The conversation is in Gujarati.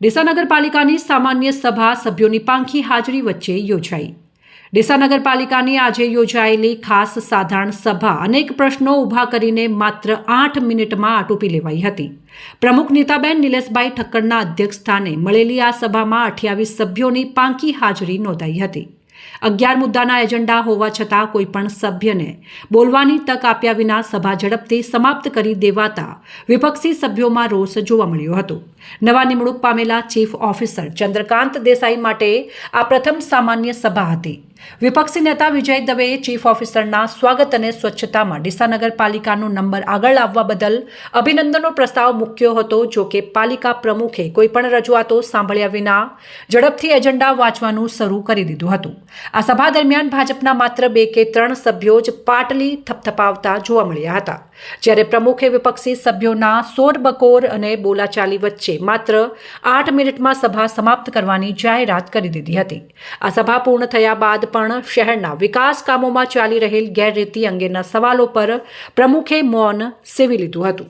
ડીસા નગરપાલિકાની સામાન્ય સભા સભ્યોની પાંખી હાજરી વચ્ચે યોજાઈ. ડીસા નગરપાલિકાની આજે યોજાયેલી ખાસ સાધારણ સભા અનેક પ્રશ્નો ઊભા કરીને માત્ર આઠ મિનિટમાં આટોપી લેવાઈ હતી. પ્રમુખ નીતાબેન નિલેશભાઈ ઠક્કરના અધ્યક્ષ સ્થાને મળેલી આ સભામાં અઠ્યાવીસ સભ્યોની પાંખી હાજરી નોંધાઈ હતી. અગિયાર મુદ્દાના એજન્ડા હોવા છતાં કોઈપણ સભ્યને બોલવાની તક આપ્યા વિના સભા ઝડપથી સમાપ્ત કરી દેવાતા વિપક્ષી સભ્યોમાં રોષ જોવા મળ્યો હતો. નવા નિમણૂક પામેલા ચીફ ઓફિસર ચંદ્રકાંત દેસાઈ માટે આ પ્રથમ સામાન્ય સભા હતી. વિપક્ષી નેતા વિજય દવેએ ચીફ ઓફિસરના સ્વાગત અને સ્વચ્છતામાં ડીસા નગરપાલિકાનો નંબર આગળ લાવવા બદલ અભિનંદનનો પ્રસ્તાવ મૂક્યો હતો. જો કે પાલિકા પ્રમુખે કોઈપણ રજૂઆતો સાંભળ્યા વિના ઝડપથી એજન્ડા વાંચવાનું શરૂ કરી દીધું હતું. આ સભા દરમિયાન ભાજપના માત્ર બે કે ત્રણ સભ્યો જ પાટલી થપથપાવતા જોવા મળ્યા હતા. જ્યારે પ્રમુખે વિપક્ષી સભ્યોના શોરબકોર અને બોલાચાલી વચ્ચે માત્ર આઠ મિનિટમાં સભા સમાપ્ત કરવાની જાહેરાત કરી દીધી હતી. આ સભા પૂર્ણ થયા બાદ પણ શહેરના વિકાસ કામોમાં ચાલી રહેલ ગેરરીતિ અંગેના સવાલો પર પ્રમુખે મૌન સેવી લીધું હતું.